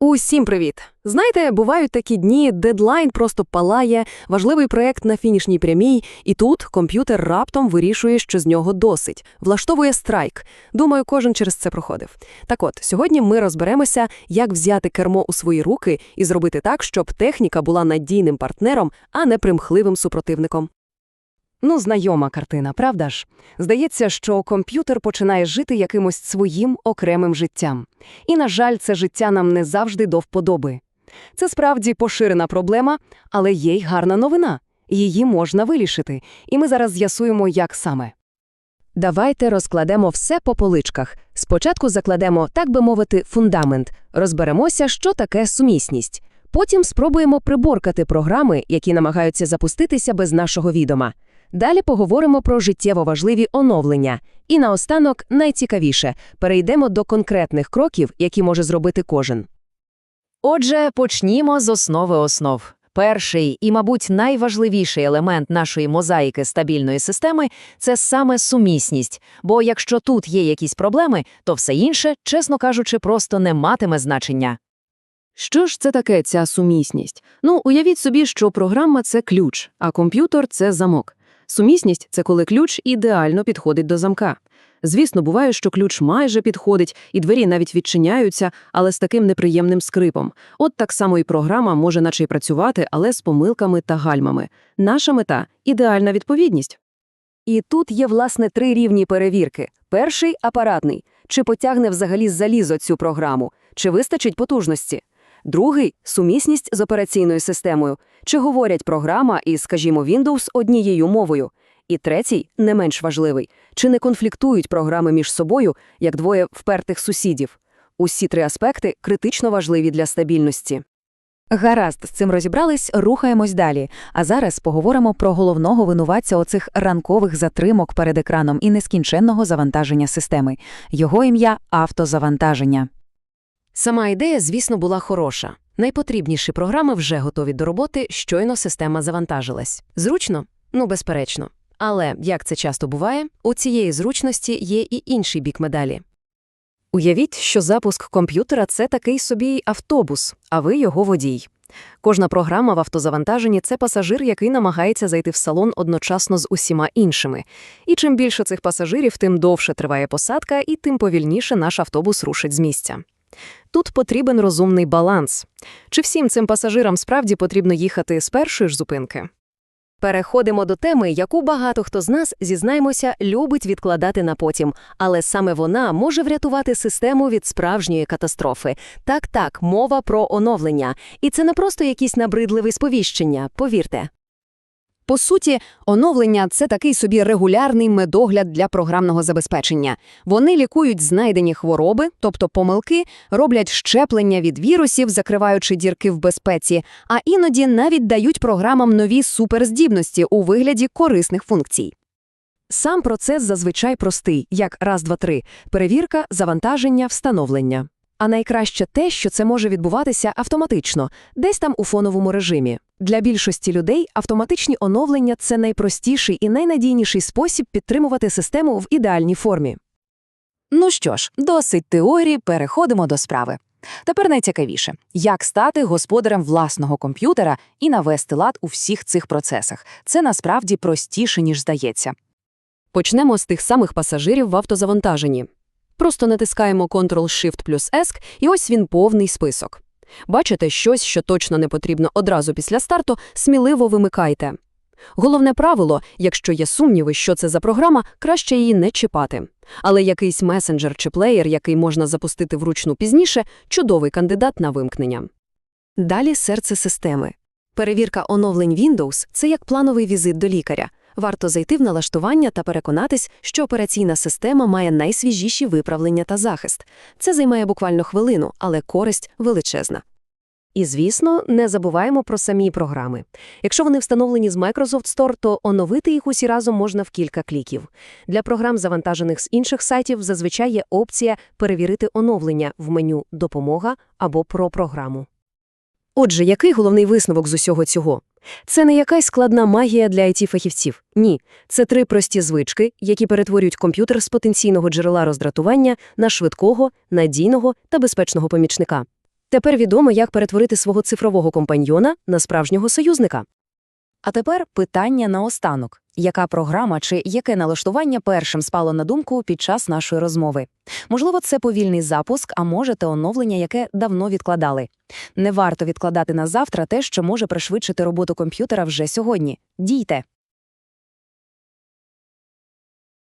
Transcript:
Усім привіт! Знаєте, бувають такі дні, дедлайн просто палає, важливий проект на фінішній прямій, і тут комп'ютер раптом вирішує, що з нього досить, влаштовує страйк. Думаю, кожен через це проходив. Так от, сьогодні ми розберемося, як взяти кермо у свої руки і зробити так, щоб техніка була надійним партнером, а не примхливим супротивником. Ну, знайома картина, правда ж? Здається, що комп'ютер починає жити якимось своїм окремим життям. І, на жаль, це життя нам не завжди до вподоби. Це справді поширена проблема, але є й гарна новина. Її можна вирішити, і ми зараз з'ясуємо, як саме. Давайте розкладемо все по поличках. Спочатку закладемо, так би мовити, фундамент, розберемося, що таке сумісність. Потім спробуємо приборкати програми, які намагаються запуститися без нашого відома. Далі поговоримо про життєво важливі оновлення. І наостанок, найцікавіше, перейдемо до конкретних кроків, які може зробити кожен. Отже, почнімо з основи основ. Перший і, мабуть, найважливіший елемент нашої мозаїки стабільної системи це саме сумісність. Бо якщо тут є якісь проблеми, то все інше, чесно кажучи, просто не матиме значення. Що ж це таке ця сумісність? Ну, уявіть собі, що програма це ключ, а комп'ютер це замок. Сумісність це коли ключ ідеально підходить до замка. Звісно, буває, що ключ майже підходить, і двері навіть відчиняються, але з таким неприємним скрипом. От так само і програма може наче й працювати, але з помилками та гальмами. Наша мета ідеальна відповідність. І тут є, власне, три рівні перевірки. Перший апаратний. Чи потягне взагалі залізо цю програму, чи вистачить потужності. Другий сумісність з операційною системою, чи говорять програма і, скажімо, Windows однією мовою. І третій, не менш важливий, чи не конфліктують програми між собою, як двоє впертих сусідів. Усі три аспекти критично важливі для стабільності. Гаразд, з цим розібрались, рухаємось далі. А зараз поговоримо про головного винуватця оцих ранкових затримок перед екраном і нескінченного завантаження системи. Його ім'я автозавантаження. Сама ідея, звісно, була хороша. Найпотрібніші програми вже готові до роботи, щойно система завантажилась. Зручно? Ну, безперечно. Але, як це часто буває, у цієї зручності є і інший бік медалі. Уявіть, що запуск комп'ютера – це такий собі автобус, а ви його водій. Кожна програма в автозавантаженні – це пасажир, який намагається зайти в салон одночасно з усіма іншими. І чим більше цих пасажирів, тим довше триває посадка, і тим повільніше наш автобус рушить з місця. Тут потрібен розумний баланс. Чи всім цим пасажирам справді потрібно їхати з першої ж зупинки? Переходимо до теми, яку багато хто з нас, зізнаємося, любить відкладати на потім, але саме вона може врятувати систему від справжньої катастрофи. Так, так, мова про оновлення. І це не просто якісь набридливі сповіщення, повірте. По суті, оновлення це такий собі регулярний медогляд для програмного забезпечення. Вони лікують знайдені хвороби, тобто помилки, роблять щеплення від вірусів, закриваючи дірки в безпеці, а іноді навіть дають програмам нові суперздібності у вигляді корисних функцій. Сам процес зазвичай простий, як раз, два, три – перевірка, завантаження, встановлення. А найкраще те, що це може відбуватися автоматично, десь там у фоновому режимі. Для більшості людей автоматичні оновлення – це найпростіший і найнадійніший спосіб підтримувати систему в ідеальній формі. Ну що ж, досить теорії, переходимо до справи. Тепер найцікавіше як стати господарем власного комп'ютера і навести лад у всіх цих процесах. Це насправді простіше, ніж здається. Почнемо з тих самих пасажирів в автозавантаженні. Просто натискаємо Ctrl-Shift плюс ESC, і ось він повний список. Бачите щось, що точно не потрібно одразу після старту, сміливо вимикайте. Головне правило, якщо є сумніви, що це за програма, краще її не чіпати. Але якийсь месенджер чи плеєр, який можна запустити вручну пізніше, чудовий кандидат на вимкнення. Далі серце системи. Перевірка оновлень Windows – це як плановий візит до лікаря. Варто зайти в налаштування та переконатись, що операційна система має найсвіжіші виправлення та захист. Це займає буквально хвилину, але користь величезна. І, звісно, не забуваємо про самі програми. Якщо вони встановлені з Microsoft Store, то оновити їх усі разом можна в кілька кліків. Для програм, завантажених з інших сайтів, зазвичай є опція перевірити оновлення в меню Допомога або про програму. Отже, який головний висновок з усього цього? Це не якась складна магія для IT-фахівців. Ні, це три прості звички, які перетворюють комп'ютер з потенційного джерела роздратування на швидкого, надійного та безпечного помічника. Тепер відомо, як перетворити свого цифрового компаньйона на справжнього союзника. А тепер питання наостанок. Яка програма чи яке налаштування першим спало на думку під час нашої розмови? Можливо, це повільний запуск, а може, те оновлення, яке давно відкладали. Не варто відкладати на завтра те, що може пришвидшити роботу комп'ютера вже сьогодні. Дійте!